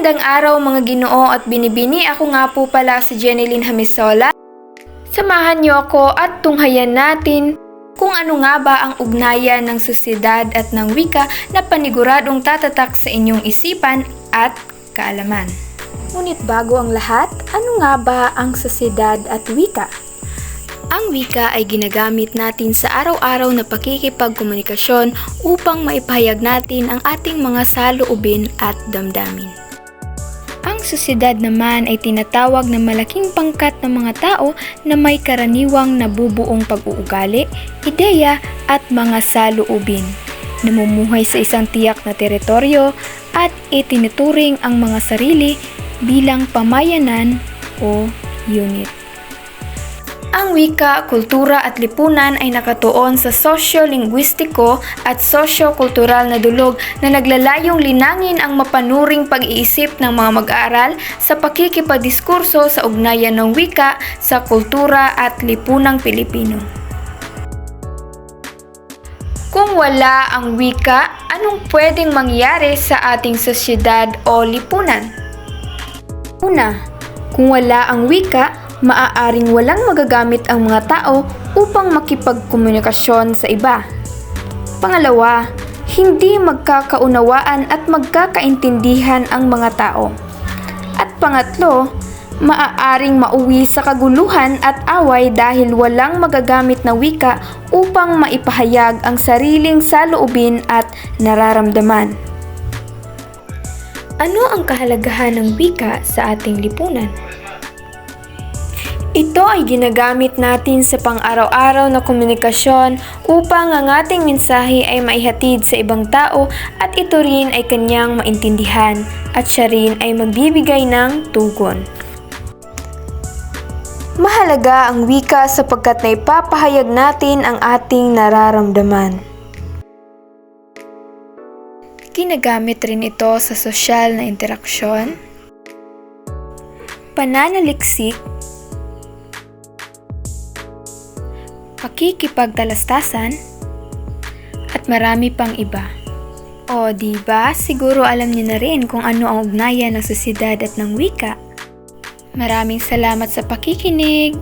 Magandang araw mga ginoo at binibini. Ako nga po pala si Jeneline Hamisola. Samahan niyo ako at tunghayan natin kung ano nga ba ang ugnayan ng sosyedad at ng wika na paniguradong tatatak sa inyong isipan at kaalaman. Ngunit bago ang lahat, ano nga ba ang sosyedad at wika? Ang wika ay ginagamit natin sa araw-araw na pakikipagkomunikasyon upang maipahayag natin ang ating mga saloobin at damdamin. Ang sosyedad naman ay tinatawag na malaking pangkat ng mga tao na may karaniwang nabubuong pag-uugali, ideya at mga saloobin. Namumuhay sa isang tiyak na teritoryo at itinuturing ang mga sarili bilang pamayanan o unit. Ang wika, kultura at lipunan ay nakatuon sa sosyo-linguistiko at sosyo-kultural na dulog na naglalayong linangin ang mapanuring pag-iisip ng mga mag-aaral sa pakikipadiskurso sa ugnayan ng wika sa kultura at lipunang Pilipino. Kung wala ang wika, anong pwedeng mangyari sa ating sosyedad o lipunan? Una, kung wala ang wika, maaaring walang magagamit ang mga tao upang makipagkomunikasyon sa iba. Pangalawa, hindi magkakaunawaan at magkakaintindihan ang mga tao. At pangatlo, maaaring mauwi sa kaguluhan at away dahil walang magagamit na wika upang maipahayag ang sariling saloobin at nararamdaman. Ano ang kahalagahan ng wika sa ating lipunan? Ay ginagamit natin sa pang-araw-araw na komunikasyon upang ang ating mensahe ay maihatid sa ibang tao at ito rin ay kanyang maintindihan at siya rin ay magbibigay ng tugon. Mahalaga ang wika sapagkat naipapahayag natin ang ating nararamdaman. Ginagamit rin ito sa sosyal na interaksyon, pananaliksik, pakikipagtalastasan, at marami pang iba. O, di ba? Siguro alam niyo na rin kung ano ang ugnayan ng sosyedad at ng wika. Maraming salamat sa pakikinig.